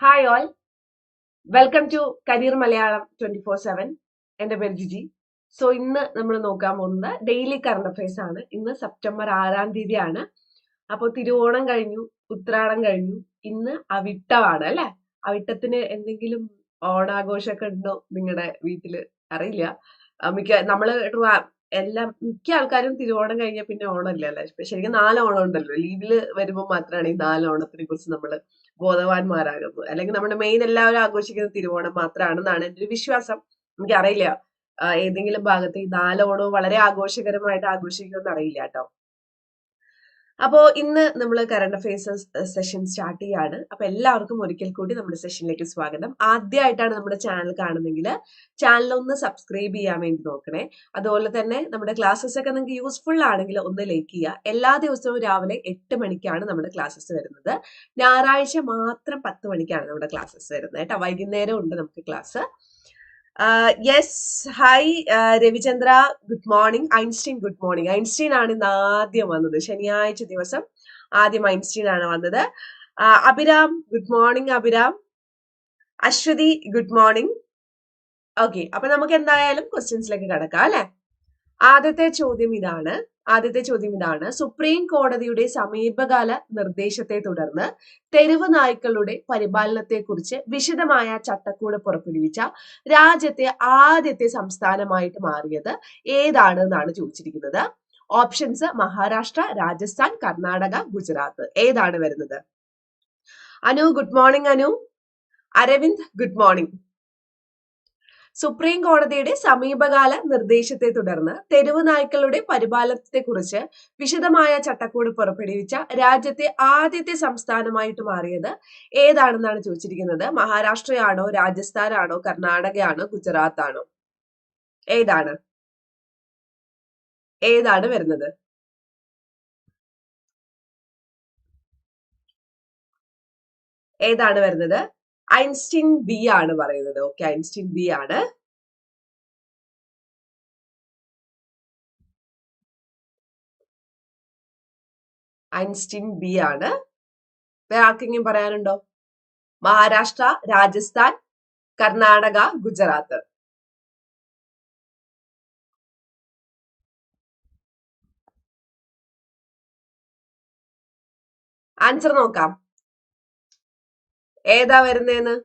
Hi all welcome to career Malayalam twenty four seven എന്റെ പേര് Jiji. So ഇന്ന് നമ്മൾ നോക്കാൻ പോകുന്നത് ഡെയിലി കറണ്ട് അഫയേഴ്സ് ആണ്. ഇന്ന് സെപ്റ്റംബർ ആറാം തീയതിയാണ്. അപ്പോൾ തിരുവോണം കഴിഞ്ഞു ഉത്രാടം കഴിഞ്ഞു. ഇന്ന് അവിട്ടമാണ് അല്ലെ? അവിട്ടത്തിന് എന്തെങ്കിലും ഓണാഘോഷമൊക്കെ ഉണ്ടോ നിങ്ങളുടെ വീട്ടിൽ? അറിയില്ല. മിക്ക ട്രിവാ- എല്ലാം മിക്ക ആൾക്കാരും തിരുവോണം കഴിഞ്ഞ പിന്നെ ഓണമില്ല അല്ലേ? ശരിക്കും നാല് ഓണം ഉണ്ടല്ലോ. ലീവിൽ വരുമ്പോൾ മാത്രമാണ് ഈ നാല് ഓണത്തിനെ കുറിച്ച് നമ്മൾ ബോധവാന്മാരാകുന്നത്. അല്ലെങ്കിൽ നമ്മുടെ മെയിൻ എല്ലാവരും ആഘോഷിക്കുന്ന തിരുവോണം മാത്രമാണെന്നാണ് എന്റെ ഒരു വിശ്വാസം. എനിക്കറിയില്ല. ഏതെങ്കിലും ഭാഗത്ത് ഈ നാല് ഓണവും വളരെ ആഘോഷകരമായിട്ട് ആഘോഷിക്കുമെന്ന് അറിയില്ല കേട്ടോ. അപ്പോ ഇന്ന് നമ്മൾ കറണ്ട് അഫയേഴ്സ് സെഷൻ സ്റ്റാർട്ട് ചെയ്യാണ്. അപ്പോൾ എല്ലാവർക്കും ഒരിക്കൽ കൂടി നമ്മുടെ സെഷനിലേക്ക് സ്വാഗതം. ആദ്യമായിട്ടാണ് നമ്മുടെ ചാനൽ കാണുന്നെങ്കിൽ ചാനൽ ഒന്ന് സബ്സ്ക്രൈബ് ചെയ്യാൻ വേണ്ടി നോക്കണേ. അതുപോലെ തന്നെ നമ്മുടെ ക്ലാസ്സസ് ഒക്കെ നിങ്ങൾക്ക് യൂസ്ഫുൾ ആണെങ്കിൽ ഒന്ന് ലൈക്ക് ചെയ്യുക എല്ലാ ദിവസവും രാവിലെ എട്ട് മണിക്കാണ് നമ്മുടെ ക്ലാസ്സസ് വരുന്നത്. ഞായറാഴ്ച മാത്രം പത്ത് മണിക്കാണ് നമ്മുടെ ക്ലാസ്സസ് വരുന്നത് കേട്ടോ. വൈകുന്നേരം ഉണ്ട് നമുക്ക് class yes hi Ravichandra. Good morning Einstein good morning Einstein ആണ് ഇന്ന് ആദ്യം വന്നത്. ശനിയാഴ്ച ദിവസം ആദ്യം ഐൻസ്റ്റീൻ ആണ് വന്നത്. ആ, Abhiram good morning Abhiram. Aswathy good morning okay അപ്പൊ നമുക്ക് എന്തായാലും ക്വസ്റ്റ്യൻസിലേക്ക് കടക്കാം അല്ലെ? ആദ്യത്തെ ചോദ്യം ഇതാണ്. ആദ്യത്തെ ചോദ്യം ഇതാണ്. സുപ്രീം കോടതിയുടെ സമീപകാല നിർദ്ദേശത്തെ തുടർന്ന് തെരുവ് നായ്ക്കളുടെ പരിപാലനത്തെക്കുറിച്ച് വിശദമായ ചട്ടക്കൂട് പുറപ്പെടുവിച്ച രാജ്യത്തെ ആദ്യത്തെ സംസ്ഥാനമായിട്ട് മാറിയത് ഏതാണ് എന്നാണ് ചോദിച്ചിരിക്കുന്നത്. ഓപ്ഷൻസ് മഹാരാഷ്ട്ര രാജസ്ഥാൻ കർണാടക ഗുജറാത്ത്. ഏതാണ് വരുന്നത്? Anu good morning Anu. Aravind good morning supreme കോടതിയുടെ സമീപകാല നിർദ്ദേശത്തെ തുടർന്ന് തെരുവ് നായ്ക്കളുടെ പരിപാലനത്തെക്കുറിച്ച് വിശദമായ ചട്ടക്കൂട് പുറപ്പെടുവിച്ച രാജ്യത്തെ ആദ്യത്തെ സംസ്ഥാനമായിട്ട് മാറിയത് ഏതാണെന്നാണ് ചോദിച്ചിരിക്കുന്നത്? മഹാരാഷ്ട്രയാണോ രാജസ്ഥാനാണോ കർണാടകയാണോ ഗുജറാത്ത് ആണോ ഏതാണ്? ഏതാണ് വരുന്നത്? ഏതാണ് വരുന്നത്? ഐൻസ്റ്റീൻ ബി ആണ് പറയുന്നത്. ഓക്കെ ഐൻസ്റ്റീൻ ബി ആണ്. ഐൻസ്റ്റീൻ ബി ആണ്. വേറെ ആർക്കെങ്കിലും പറയാനുണ്ടോ? മഹാരാഷ്ട്ര രാജസ്ഥാൻ കർണാടക ഗുജറാത്ത്. ആൻസർ നോക്കാം. ഏതാ വരുന്നേന്ന്?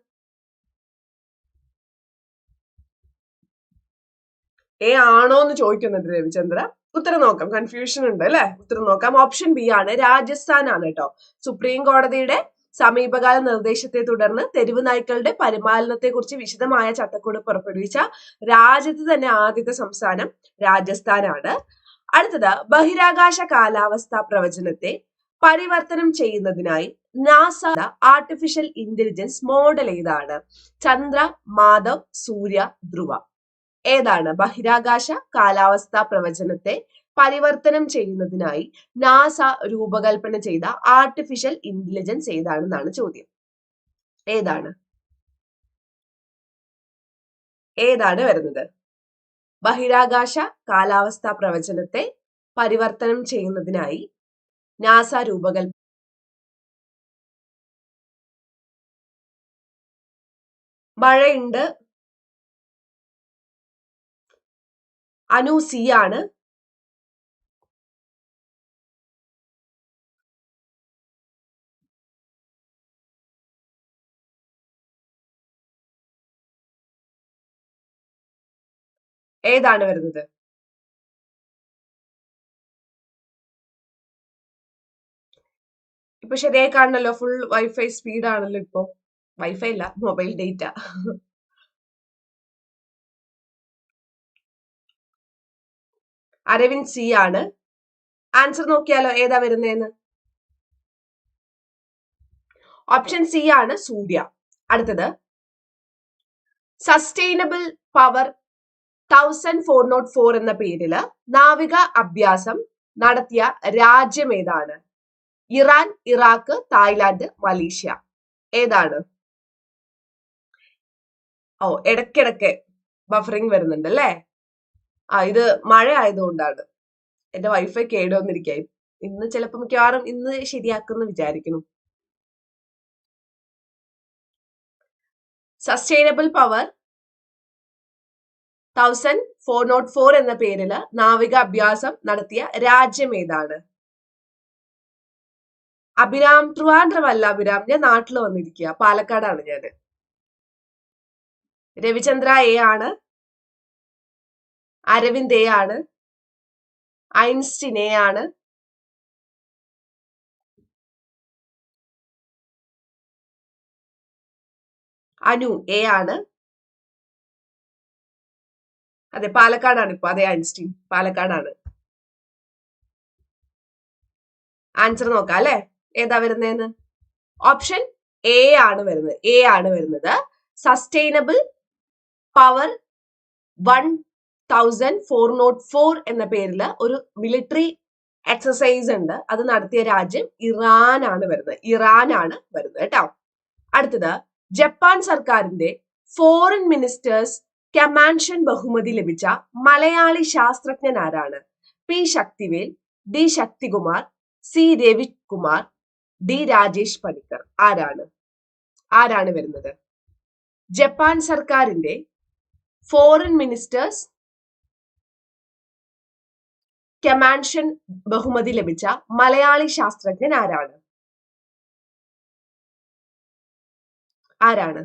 ഏ ആണോ എന്ന് ചോദിക്കുന്നുണ്ട് രവിചന്ദ്ര. ഉത്തരം നോക്കാം. കൺഫ്യൂഷൻ ഉണ്ട് അല്ലെ? ഉത്തരം നോക്കാം. ഓപ്ഷൻ ബി ആണ്. രാജസ്ഥാൻ ആണ് കേട്ടോ. സുപ്രീം കോടതിയുടെ സമീപകാല നിർദ്ദേശത്തെ തുടർന്ന് തെരുവ് നായ്ക്കളുടെ പരിപാലനത്തെ കുറിച്ച് വിശദമായ ചട്ടക്കൂട് പുറപ്പെടുവിച്ച രാജ്യത്ത് തന്നെ ആദ്യത്തെ സംസ്ഥാനം രാജസ്ഥാനാണ്. അടുത്തത് ബഹിരാകാശ കാലാവസ്ഥ പ്രവചനത്തെ പരിവർത്തനം ചെയ്യുന്നതിനായി നാസ ആർട്ടിഫിഷ്യൽ ഇന്റലിജൻസ് മോഡൽ ഏതാണ്? ചന്ദ്ര മാധവ് സൂര്യ ധ്രുവ. ഏതാണ്? ബഹിരാകാശ കാലാവസ്ഥ പ്രവചനത്തെ പരിവർത്തനം ചെയ്യുന്നതിനായി നാസ രൂപകൽപ്പന ചെയ്ത ആർട്ടിഫിഷ്യൽ ഇന്റലിജൻസ് ഏതാണെന്നാണ് ചോദ്യം. ഏതാണ്? ഏതാണ് വരുന്നത്? ബഹിരാകാശ കാലാവസ്ഥ പ്രവചനത്തെ പരിവർത്തനം ചെയ്യുന്നതിനായി നാസ രൂപകൽ മഴയുണ്ട്. അനു സി ആണ് ഏതാണ് വരുന്നത്? ഇപ്പൊ ശരിയായി കാണണല്ലോ ഫുൾ വൈഫൈ സ്പീഡ് ആണല്ലോ ഇപ്പൊ. വൈഫൈ അല്ല മൊബൈൽ ഡേറ്റ അരവിന്ദ് സി ആണ്. ആൻസർ നോക്കിയാലോ ഏതാ വരുന്നതെന്ന് ഓപ്ഷൻ സി ആണ് സൂര്യ. അടുത്തത്. Sustainable power thousand four nought four എന്ന പേരിൽ നാവിക അഭ്യാസം നടത്തിയ രാജ്യം ഏതാണ്? Iran Iraq Thailand Malaysia. ഏതാണ്? ഓ ഇടക്കിടക്ക് ബഫറിങ് വരുന്നുണ്ട് അല്ലേ? ആ ഇത് മഴ ആയതുകൊണ്ടാണ്. എന്റെ വൈഫൈ കേടുവന്നിരിക്കായി ഇന്ന് ചിലപ്പോ മിക്കവാറും ഇന്ന് ശരിയാക്കുമെന്ന് വിചാരിക്കുന്നു. Sustainable power thousand four nought four എന്ന പേരിൽ നാവിക അഭ്യാസം നടത്തിയ രാജ്യം ഏതാണ്? അഭിരാം ട്രിവാൻഡ്രമല്ല അഭിരാം ഞാൻ നാട്ടിൽ വന്നിരിക്കുക പാലക്കാടാണ് ഞാൻ രവിചന്ദ്ര എ ആണ്. അരവിന്ദ് എ ആണ്. ഐൻസ്റ്റിൻ എ ആണ്. അനു എ ആണ്. അതെ പാലക്കാടാണ് ഇപ്പൊ. അതെ ഐൻസ്റ്റീൻ പാലക്കാടാണ്. ആൻസർ നോക്കാം അല്ലെ? ഏതാ വരുന്നതെന്ന് ഓപ്ഷൻ എ ആണ് വരുന്നത്. എ ആണ് വരുന്നത്. Sustainable power one thousand four nought four എന്ന പേരിൽ ഒരു മിലിറ്ററി എക്സസൈസ് ഉണ്ട്. അത് നടത്തിയ രാജ്യം ഇറാൻ ആണ് വരുന്നത്. ഇറാൻ ആണ് വരുന്നത് കേട്ടോ. അടുത്തത് ജപ്പാൻ സർക്കാരിന്റെ ഫോറിൻ മിനിസ്റ്റേഴ്സ് കമാൻഷൻ ബഹുമതി ലഭിച്ച മലയാളി ശാസ്ത്രജ്ഞൻ ആരാണ്? P Sakthivel D Sakthikumar C Ravikumar D Rajesh Panicker. ആരാണ്? ആരാണ് വരുന്നത്? ജപ്പാൻ സർക്കാരിന്റെ ഫോറിൻ മിനിസ്റ്റേഴ്സ് കമാൻഷൻ ബഹുമതി ലഭിച്ച മലയാളി ശാസ്ത്രജ്ഞൻ ആരാണ്? ആരാണ്?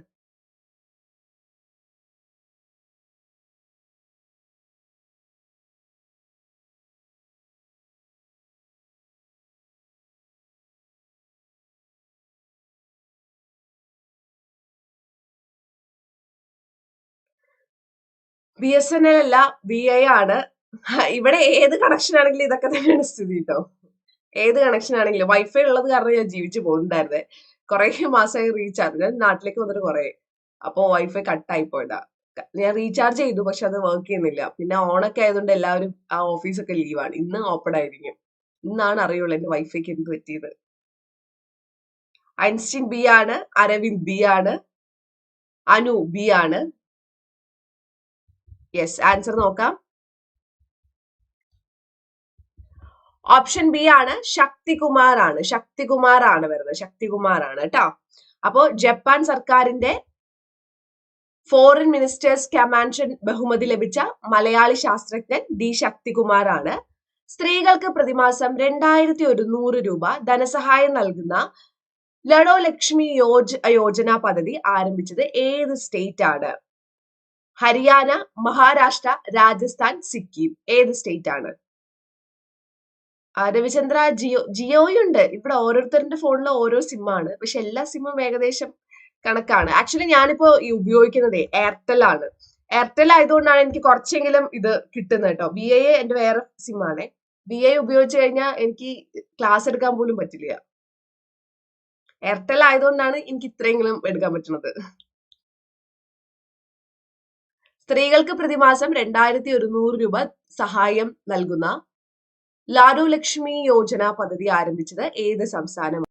ബി എസ് എൻ എൽ അല്ല ബി ഐ ആണ്. ഇവിടെ ഏത് കണക്ഷൻ ആണെങ്കിലും ഇതൊക്കെ തന്നെയാണ് സ്ഥിതി കേട്ടോ ഏത് കണക്ഷൻ ആണെങ്കിലും. വൈഫൈ ഉള്ളത് കാരണം ഞാൻ ജീവിച്ചു പോകുന്നുണ്ടായിരുന്നേ. കുറെ മാസമായി റീചാർജ് ഞാൻ നാട്ടിലേക്ക് വന്നിട്ട് കുറെ. അപ്പൊ വൈഫൈ കട്ടായി പോയതാ ഞാൻ റീചാർജ് ചെയ്തു പക്ഷെ അത് വർക്ക് ചെയ്യുന്നില്ല. പിന്നെ ഓണൊക്കെ ആയതുകൊണ്ട് എല്ലാവരും ആ ഓഫീസൊക്കെ ലീവാണ് ഇന്ന് ഓപ്പൺ ആയിരിക്കും. ഇന്നാണ് അറിയുള്ളൂ എന്റെ വൈഫൈക്ക് എന്ത് പറ്റിയത് ഐൻസ്റ്റീൻ ബി ആണ് അരവിന്ദ് ബി ആണ് അനു ബി ആണ്. യെസ് ആൻസർ നോക്കാം. ഓപ്ഷൻ ബി ആണ് ശക്തികുമാർ ആണ് ശക്തികുമാർ ആണ് വരുന്നത്. ശക്തികുമാർ ആണ് കേട്ടോ. അപ്പോ ജപ്പാൻ സർക്കാരിന്റെ ഫോറിൻ മിനിസ്റ്റേഴ്സ് കമാൻഷൻ ബഹുമതി ലഭിച്ച മലയാളി ശാസ്ത്രജ്ഞൻ ഡി ശക്തികുമാർ ആണ് സ്ത്രീകൾക്ക് പ്രതിമാസം രണ്ടായിരത്തി ഒരുന്നൂറ് രൂപ ധനസഹായം നൽകുന്ന ലഡോ ലക്ഷ്മി യോജ യോജന പദ്ധതി ആരംഭിച്ചത് ഏത് സ്റ്റേറ്റ് ആണ്? ഹരിയാന മഹാരാഷ്ട്ര രാജസ്ഥാൻ സിക്കിം ഏത് സ്റ്റേറ്റ് ആണ്? രവിചന്ദ്ര ജിയോ ജിയോയുണ്ട് ഇവിടെ ഓരോരുത്തരുടെ ഫോണിൽ ഓരോ സിമ്മാണ് പക്ഷെ എല്ലാ സിമ്മും ഏകദേശം കണക്കാണ്. ആക്ച്വലി ഞാനിപ്പോ ഈ ഉപയോഗിക്കുന്നത് എയർടെൽ ആണ്. എയർടെൽ ആയതുകൊണ്ടാണ് എനിക്ക് കുറച്ചെങ്കിലും ഇത് കിട്ടുന്നത് കേട്ടോ. ബി ഐ എന്റെ വേറെ സിമ്മാണ് ബി ഐ ഉപയോഗിച്ച് കഴിഞ്ഞാൽ എനിക്ക് ക്ലാസ് എടുക്കാൻ പോലും പറ്റില്ല. എയർടെൽ ആയതുകൊണ്ടാണ് എനിക്ക് ഇത്രയെങ്കിലും എടുക്കാൻ പറ്റുന്നത്. സ്ത്രീകൾക്ക് പ്രതിമാസം രണ്ടായിരത്തി ഒരുന്നൂറ് രൂപ സഹായം നൽകുന്ന ലാഡു ലക്ഷ്മി യോജന പദ്ധതി ആരംഭിച്ചത് ഏത് സംസ്ഥാനമാണ്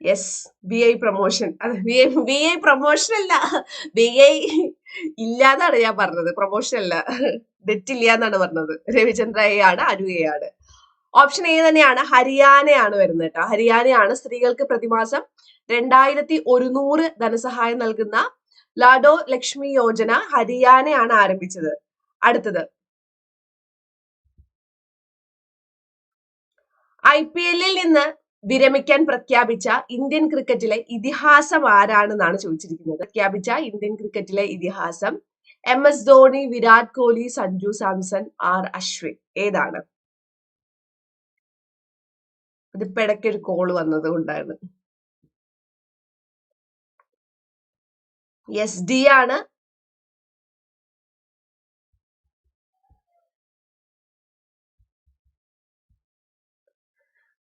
യെസ് ബി ഐ പ്രൊമോഷൻ അത് B I B I promotion അല്ല. ബി ഐ ഇല്ലാന്നാണ് ഞാൻ പറഞ്ഞത്. പ്രൊമോഷൻ അല്ല. ഡെറ്റ് ഇല്ല എന്നാണ് പറഞ്ഞത്. രവിചന്ദ്ര എ ഓപ്ഷൻ എ തന്നെയാണ് ഹരിയാനയാണ് വരുന്നത് കേട്ടോ ഹരിയാനയാണ് സ്ത്രീകൾക്ക് പ്രതിമാസം രണ്ടായിരത്തി ഒരുന്നൂറ് ധനസഹായം നൽകുന്ന ലാഡോ ലക്ഷ്മി യോജന ഹരിയാനയാണ് ആരംഭിച്ചത്. അടുത്തത്. ഐ പി എല്ലിൽ നിന്ന് വിരമിക്കാൻ പ്രഖ്യാപിച്ച ഇന്ത്യൻ ക്രിക്കറ്റിലെ ഇതിഹാസം ആരാണെന്നാണ് ചോദിച്ചിരിക്കുന്നത്. പ്രഖ്യാപിച്ച ഇന്ത്യൻ ക്രിക്കറ്റിലെ ഇതിഹാസം M S Dhoni Virat Kohli Sanju Samson R Ashwin. ഏതാണ്? ഇതിപ്പോ ഇടയ്ക്ക് ഒരു കോൾ വന്നത് കൊണ്ടാണ് എസ് ഡി ആണ്.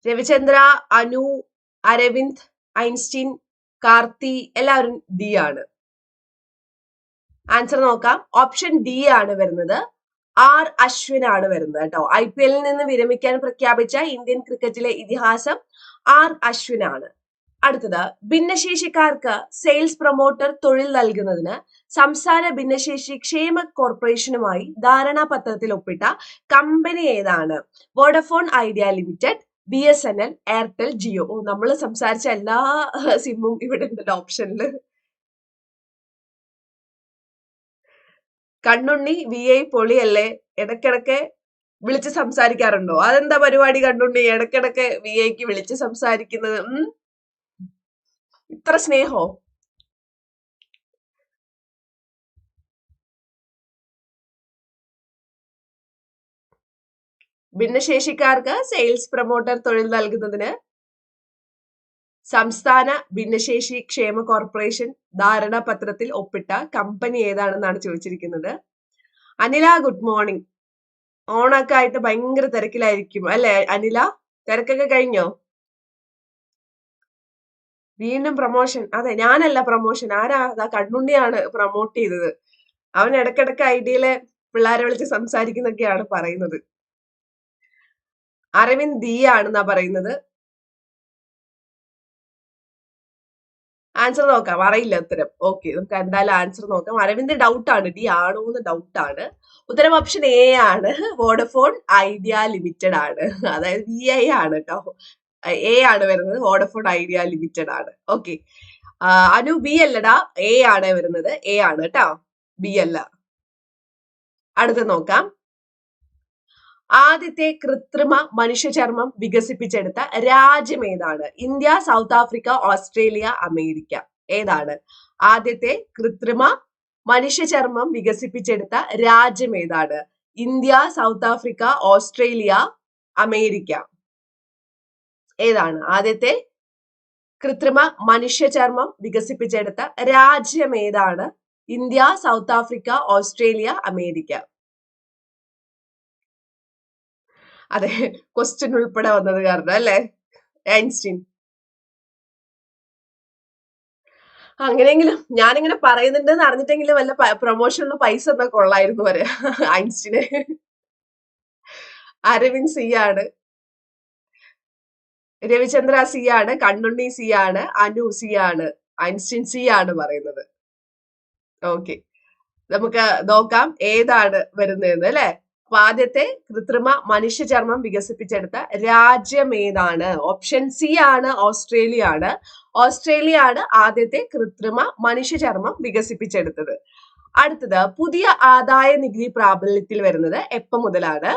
രവിചന്ദ്ര അനു അരവിന്ദ് ഐൻസ്റ്റീൻ കാർത്തി എല്ലാവരും ഡി ആണ്. ആൻസർ നോക്കാം. ഓപ്ഷൻ ഡി ആണ് വരുന്നത്. ആർ അശ്വിനാണ് വരുന്നത് കേട്ടോ. ഐ പി എല്ലിൽ നിന്ന് വിരമിക്കാൻ പ്രഖ്യാപിച്ച ഇന്ത്യൻ ക്രിക്കറ്റിലെ ഇതിഹാസം ആർ അശ്വിനാണ്. അടുത്തത് ഭിന്നശേഷിക്കാർക്ക് സെയിൽസ് പ്രൊമോട്ടർ തൊഴിൽ നൽകുന്നതിന് സംസ്ഥാന ഭിന്നശേഷി ക്ഷേമ കോർപ്പറേഷനുമായി ധാരണാപത്രത്തിൽ ഒപ്പിട്ട കമ്പനി ഏതാണ്? Vodafone Idea limited B S N L Airtel Jio ഓ നമ്മൾ സംസാരിച്ച എല്ലാ സിമ്മും ഇവിടെ ഉണ്ട് ഓപ്ഷനിൽ കണ്ണുണ്ണി വി ഐ പൊളിയല്ലേ? ഇടയ്ക്കിടയ്ക്ക് വിളിച്ച് സംസാരിക്കാറുണ്ടോ? അതെന്താ പരിപാടി കണ്ണുണ്ണി? ഇടയ്ക്കിടയ്ക്ക് വി ഐക്ക് വിളിച്ച് സംസാരിക്കുന്നത്? ഇത്ര സ്നേഹോ? ഭിന്നശേഷിക്കാർക്ക് സെയിൽസ് പ്രൊമോട്ടർ തൊഴിൽ നൽകുന്നതിന് സംസ്ഥാന ഭിന്നശേഷി ക്ഷേമ കോർപ്പറേഷൻ ധാരണാപത്രത്തിൽ ഒപ്പിട്ട കമ്പനി ഏതാണെന്നാണ് ചോദിച്ചിരിക്കുന്നത്. Anila good morning. ഓണൊക്കെ ആയിട്ട് ഭയങ്കര തിരക്കിലായിരിക്കും അല്ലെ? അനില തിരക്കൊക്കെ കഴിഞ്ഞോ? വീണ്ടും പ്രൊമോഷൻ. അതെ ഞാനല്ല പ്രൊമോഷൻ. ആരാ? അതാ കണ്ണുണ്ണിയാണ് പ്രൊമോട്ട് ചെയ്തത്. അവൻ ഇടക്കിടക്ക് ഐഡിയയിലെ പിള്ളേരെ വിളിച്ച് സംസാരിക്കുന്നൊക്കെയാണ് പറയുന്നത്. അരവിന്ദ് ദി ആണെന്നാ പറയുന്നത്. ആൻസർ നോക്കാം. അറിയില്ല ഉത്തരം. ഓക്കെ നമുക്ക് എന്തായാലും ആൻസർ നോക്കാം. അരവിന്ദ് ഡൗട്ട് ആണ് ഡി ആണോ എന്ന് ഡൗട്ട് ആണ്. ഉത്തരം ഓപ്ഷൻ എ ആണ്. വോഡഫോൺ ഐഡിയ ലിമിറ്റഡ് ആണ്. അതായത് വി ഐ ആണ് കേട്ടോ എ ആണ് വരുന്നത്. വോഡഫോൺ ഐഡിയ ലിമിറ്റഡ് ആണ്. ഓക്കെ അനു ബി അല്ലടാ. എ ആണ് വരുന്നത്. എ ആണ് കേട്ടോ ബി അല്ല. അടുത്ത നോക്കാം. ആദ്യത്തെ കൃത്രിമ മനുഷ്യചർമ്മം വികസിപ്പിച്ചെടുത്ത രാജ്യം ഏതാണ്? India South Africa Australia America. ഏതാണ്? ആദ്യത്തെ കൃത്രിമ മനുഷ്യചർമ്മം വികസിപ്പിച്ചെടുത്ത രാജ്യം ഏതാണ്? India South Africa Australia America. ഏതാണ്? ആദ്യത്തെ കൃത്രിമ മനുഷ്യചർമ്മം വികസിപ്പിച്ചെടുത്ത രാജ്യം ഏതാണ്? India South Africa Australia America. അതെ ക്വസ്റ്റ്യൻ ഉൾപ്പെടെ വന്നത് കാരണം അല്ലേ? ഐൻസ്റ്റീൻ. അങ്ങനെയെങ്കിലും ഞാനിങ്ങനെ പറയുന്നുണ്ടെന്ന് അറിഞ്ഞിട്ടെങ്കിലും വല്ല പ്രൊമോഷനുള്ള പൈസ എന്നാ കൊള്ളായിരുന്നു വരെ ഐൻസ്റ്റീന്. അരവിന്ദ് സി ആണ്. രവിചന്ദ്ര സി ആണ് കണ്ണുണ്ണി സി ആണ് അനു സി ആണ് ഐൻസ്റ്റീൻ സി ആണ് പറയുന്നത്. ഓക്കെ. നമുക്ക് നോക്കാം ഏതാണ് വരുന്നതെന്ന് അല്ലെ? ആദ്യത്തെ കൃത്രിമ മനുഷ്യചർമ്മം വികസിപ്പിച്ചെടുത്ത രാജ്യം ഏതാണ്? ഓപ്ഷൻ സി ആണ് ഓസ്ട്രേലിയ ആണ് ഓസ്ട്രേലിയ ആണ് ആദ്യത്തെ കൃത്രിമ മനുഷ്യചർമ്മം വികസിപ്പിച്ചെടുത്തത്. അടുത്തത് പുതിയ ആദായ നികുതി പ്രാബല്യത്തിൽ വരുന്നത് എപ്പം മുതലാണ്?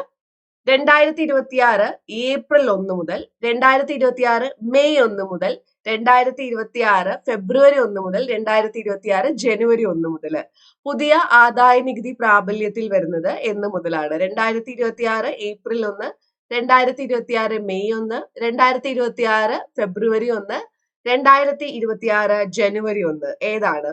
രണ്ടായിരത്തി ഇരുപത്തിയാറ് ഏപ്രിൽ ഒന്ന് മുതൽ രണ്ടായിരത്തി ഇരുപത്തിയാറ് മെയ് ഒന്ന് മുതൽ രണ്ടായിരത്തി ഇരുപത്തി ആറ് ഫെബ്രുവരി ഒന്ന് മുതൽ രണ്ടായിരത്തി ഇരുപത്തി ആറ് ജനുവരി ഒന്ന് മുതൽ. പുതിയ ആദായ നികുതി പ്രാബല്യത്തിൽ വരുന്നത് എന്ന് മുതലാണ്. രണ്ടായിരത്തി ഇരുപത്തി ആറ് ഏപ്രിൽ ഒന്ന് രണ്ടായിരത്തി ഇരുപത്തി ആറ് മെയ് ഒന്ന് രണ്ടായിരത്തി ഇരുപത്തി ആറ് ഫെബ്രുവരി ഒന്ന് രണ്ടായിരത്തി ഇരുപത്തി ആറ് ജനുവരി ഒന്ന്. ഏതാണ്?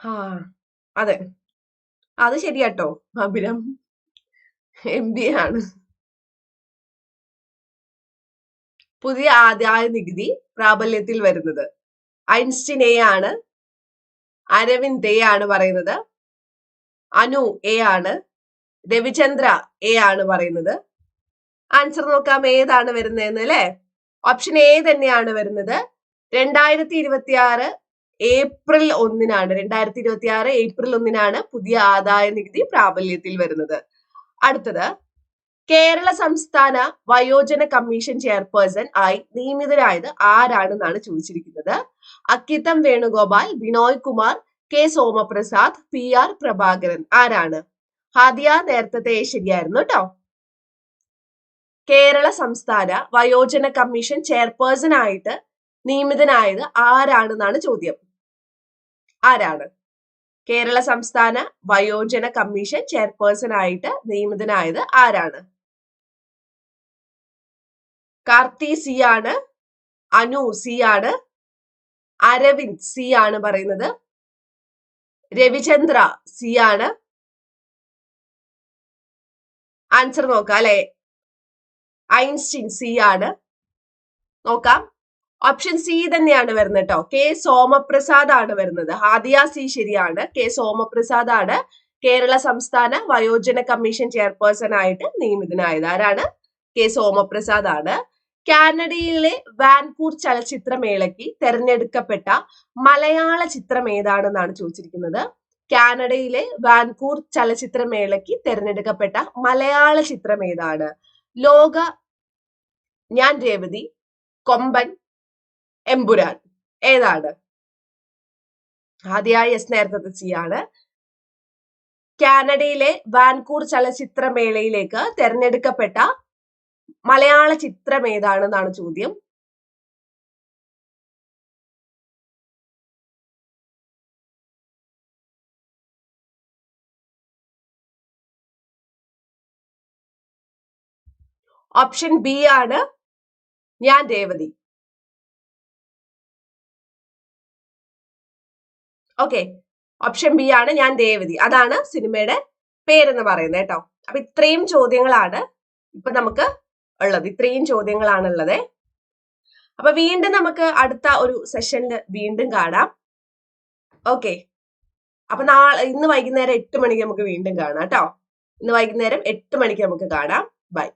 ആ അതെ. അത് ശരിയാട്ടോ. അഭിരം എം ബി ആണ്. പുതിയ ആദായ നികുതി പ്രാബല്യത്തിൽ വരുന്നത്. ഐൻസ്റ്റീൻ എ ആണ്. അരവിന്ദ് എ ആണ് പറയുന്നത്. അനു എ ആണ്. രവിചന്ദ്ര എ ആണ് പറയുന്നത്. ആൻസർ നോക്കാം ഏതാണ് വരുന്നതെന്ന് അല്ലേ? ഓപ്ഷൻ എ തന്നെയാണ് വരുന്നത്. രണ്ടായിരത്തി ഇരുപത്തി ആറ് ഏപ്രിൽ ഒന്നിനാണ് രണ്ടായിരത്തി ഇരുപത്തി ആറ് ഏപ്രിൽ ഒന്നിനാണ് പുതിയ ആദായ നികുതി പ്രാബല്യത്തിൽ വരുന്നത്. അടുത്തത് കേരള സംസ്ഥാന വയോജന കമ്മീഷൻ ചെയർപേഴ്സൺ ആയി നിയമിതരായത് ആരാണെന്നാണ് ചോദിച്ചിരിക്കുന്നത്? Akkitham Venugopal Binoy Kumar K Somaprasad P R Prabhakaran ആരാണ്? ഹാദിയ നേരത്തെ ശരിയായിരുന്നു കേട്ടോ കേരള സംസ്ഥാന വയോജന കമ്മീഷൻ ചെയർപേഴ്സൺ ആയിട്ട് നിയമിതനായത് ആരാണെന്നാണ് ചോദ്യം. ആരാണ്? കേരള സംസ്ഥാന വയോജന കമ്മീഷൻ ചെയർപേഴ്സൺ ആയിട്ട് നിയമിതനായത് ആരാണ്? കാർത്തി സി ആണ് അനു സി ആണ് അരവിന്ദ് സി ആണ് പറയുന്നത് രവിചന്ദ്ര സി ആണ് ആൻസർ നോക്കാം അല്ലെ? ഐൻസ്റ്റീൻ സി ആണ് നോക്കാം. ഓപ്ഷൻ സി തന്നെയാണ് വരുന്നത് കേട്ടോ കെ സോമപ്രസാദ് ആണ് വരുന്നത്. ഹാദിയ സി ശരിയാണ്. കെ സോമപ്രസാദ് ആണ് കേരള സംസ്ഥാന വയോജന കമ്മീഷൻ ചെയർപേഴ്സൺ ആയിട്ട് നിയമിതനായത്. ആരാണ്? കെ സോമപ്രസാദ് ആണ് കാനഡയിലെ വാൻകൂർ ചലച്ചിത്രമേളയ്ക്ക് തെരഞ്ഞെടുക്കപ്പെട്ട മലയാള ചിത്രം ഏതാണെന്നാണ് ചോദിച്ചിരിക്കുന്നത്. കാനഡയിലെ വാൻകൂർ ചലച്ചിത്രമേളയ്ക്ക് തെരഞ്ഞെടുക്കപ്പെട്ട മലയാള ചിത്രം ഏതാണ്? ലോക ഞാൻ രേവതി കൊമ്പൻ എമ്പുരാൻ. ഏതാണ്? ആദ്യമായി എസ് നേരത്തെ ആണ്. കാനഡയിലെ വാൻകൂർ ചലച്ചിത്രമേളയിലേക്ക് തെരഞ്ഞെടുക്കപ്പെട്ട മലയാള ചിത്രം ഏതാണെന്നാണ് ചോദ്യം. ഓപ്ഷൻ ബി ആണ് ഞാൻ രേവതി ഓക്കെ ഓപ്ഷൻ ബി ആണ് ഞാൻ ദേവതി. അതാണ് സിനിമയുടെ പേരെന്ന് പറയുന്നത് കേട്ടോ. അപ്പൊ ഇത്രയും ചോദ്യങ്ങളാണ് ഇപ്പൊ നമുക്ക് ഉള്ളത്. ഇത്രയും ചോദ്യങ്ങളാണ് ഉള്ളത് അപ്പൊ വീണ്ടും നമുക്ക് അടുത്ത ഒരു സെഷനിൽ വീണ്ടും കാണാം. ഓക്കെ അപ്പൊ നാളെ ഇന്ന് വൈകുന്നേരം എട്ട് മണിക്ക് നമുക്ക് വീണ്ടും കാണാം കേട്ടോ. ഇന്ന് വൈകുന്നേരം എട്ട് മണിക്ക് നമുക്ക് കാണാം. ബൈ